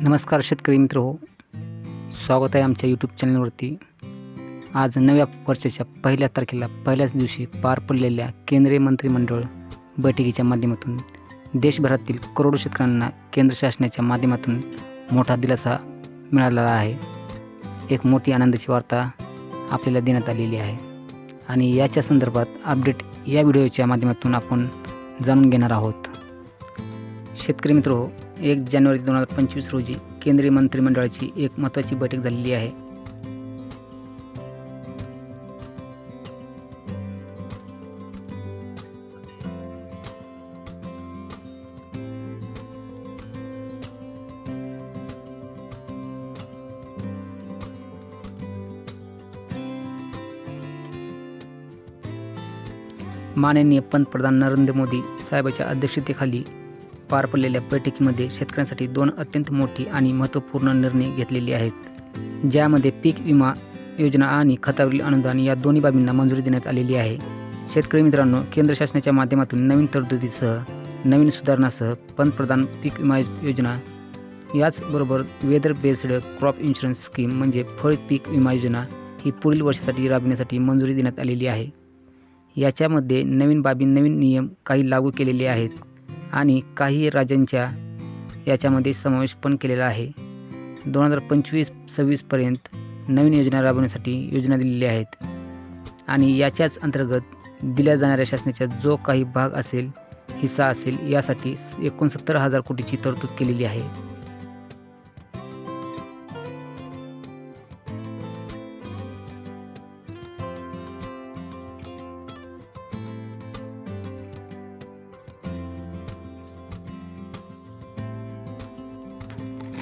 नमस्कार शेतकरी मित्र हो. स्वागत आहे आमच्या यूट्यूब चॅनलवरती आज नव्या वर्षाच्या पहिल्या तारखेला पहिल्याच दिवशी पार पडलेल्या केंद्रीय मंत्रिमंडळ बैठकीच्या माध्यमातून देशभरातील करोडो शेतकऱ्यांना केंद्र शासनाच्या माध्यमातून मोठा दिलासा मिळालेला आहे. एक मोठी आनंदाची वार्ता आपल्याला देण्यात आलेली आहे. आणि याच्या संदर्भात अपडेट या व्हिडिओच्या माध्यमातून आपण जाणून घेणार आहोत. शेतकरी मित्र हो एक जानेवारी दोन हजार पंचवीस रोजी केंद्रीय मंत्रिमंडळाची एक महत्त्वाची बैठक झालेली आहे. माननीय पंतप्रधान नरेंद्र मोदी साहेबाच्या अध्यक्षतेखाली पार पडलेल्या बैठकीमध्ये शेतकऱ्यांसाठी दोन अत्यंत मोठी आणि महत्त्वपूर्ण निर्णय घेतलेले आहेत. ज्यामध्ये पीक विमा योजना आणि खतावरील अनुदान या दोन्ही बाबींना मंजुरी देण्यात आलेली आहे. शेतकरी मित्रांनो केंद्र शासनाच्या माध्यमातून नवीन तरतुदीसह नवीन सुधारणासह पंतप्रधान पीक विमा योजना याचबरोबर weather based crop insurance scheme म्हणजे फळ पीक विमा योजना ही पुढील वर्षासाठी राबविण्यासाठी मंजुरी देण्यात आलेली आहे. याच्यामध्ये नवीन बाबी नवीन नियम काही लागू केलेले आहेत. आणि काही राज्यांच्या याच्यामध्ये समावेश पण केलेला आहे. दोन हजार पंचवीस सव्वीसपर्यंत नवीन योजना राबवण्यासाठी योजना दिलेल्या आहेत. आणि याच्याच अंतर्गत दिल्या जाणाऱ्या शासनाचा जो काही भाग असेल हिस्सा असेल यासाठी एकोणसत्तर हजार कोटीची तरतूद केलेली आहे.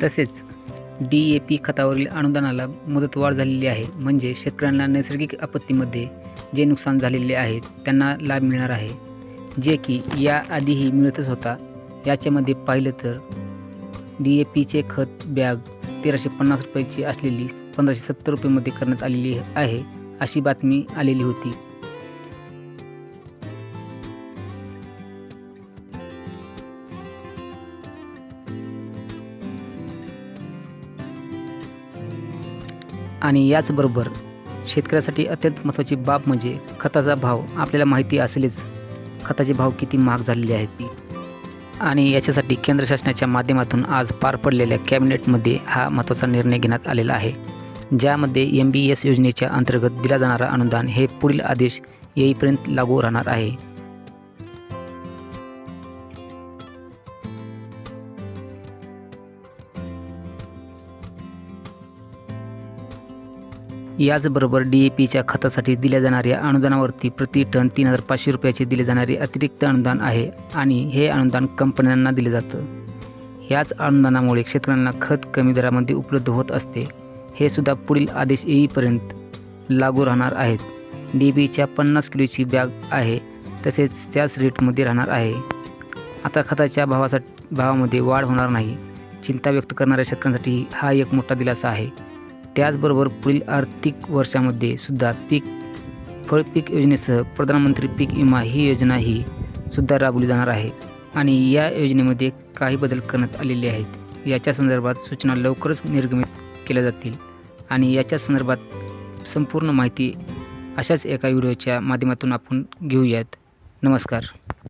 तसेच डी ए पी खतावरील अनुदानाला मुदतवाढ झालेली आहे. म्हणजे शेतकऱ्यांना नैसर्गिक आपत्तीमध्ये जे नुकसान झालेले आहे त्यांना लाभ मिळणार आहे. जे की याआधीही मिळतच होता. याच्यामध्ये पाहिलं तर डी ए पीचे खत बॅग तेराशे पन्नास रुपयाची असलेली पंधराशे सत्तर रुपयेमध्ये करण्यात आलेली आहे अशी बातमी आलेली होती. आणि याचबरोबर शेतकऱ्यासाठी अत्यंत महत्त्वाची बाब म्हणजे खताचा भाव. आपल्याला माहिती असेलच खताचे भाव किती महाग झालेले आहेत. ती आणि याच्यासाठी केंद्र शासनाच्या माध्यमातून आज पार पडलेल्या कॅबिनेटमध्ये हा महत्त्वाचा निर्णय घेण्यात आलेला आहे. ज्यामध्ये एम बी एस योजनेच्या अंतर्गत दिला जाणारा अनुदान हे पुढील आदेश येईपर्यंत लागू राहणार आहे. याचबरोबर डी ए पीच्या खतासाठी दिल्या जाणाऱ्या अनुदानावरती प्रति टन तीन हजार पाचशे रुपयाचे दिले जाणारे अतिरिक्त अनुदान आहे आणि हे अनुदान कंपन्यांना दिले जातं. याच अनुदानामुळे शेतकऱ्यांना खत कमी दरामध्ये उपलब्ध होत असते. हे सुद्धा पुढील आदेश येईपर्यंत लागू राहणार आहेत. डी बीच्या पन्नास किलोची बॅग आहे तसेच त्याच रेटमध्ये राहणार आहे. आता खताच्या भावासाठी भावामध्ये वाढ होणार नाही. चिंता व्यक्त करणाऱ्या शेतकऱ्यांसाठी हा एक मोठा दिलासा आहे. त्याचबरोबर पुढील आर्थिक वर्षामध्ये सुद्धा पीक फळपीक योजनेसह प्रधानमंत्री पीक विमा ही योजना ही सुद्धा राबवली जाणार आहे. आणि या योजनेमध्ये काही बदल करण्यात आलेले आहेत. याच्या संदर्भात सूचना लवकरच निर्गमित केल्या जातील. आणि याच्या संदर्भात संपूर्ण माहिती अशाच एका व्हिडिओच्या माध्यमातून आपण घेऊयात. नमस्कार.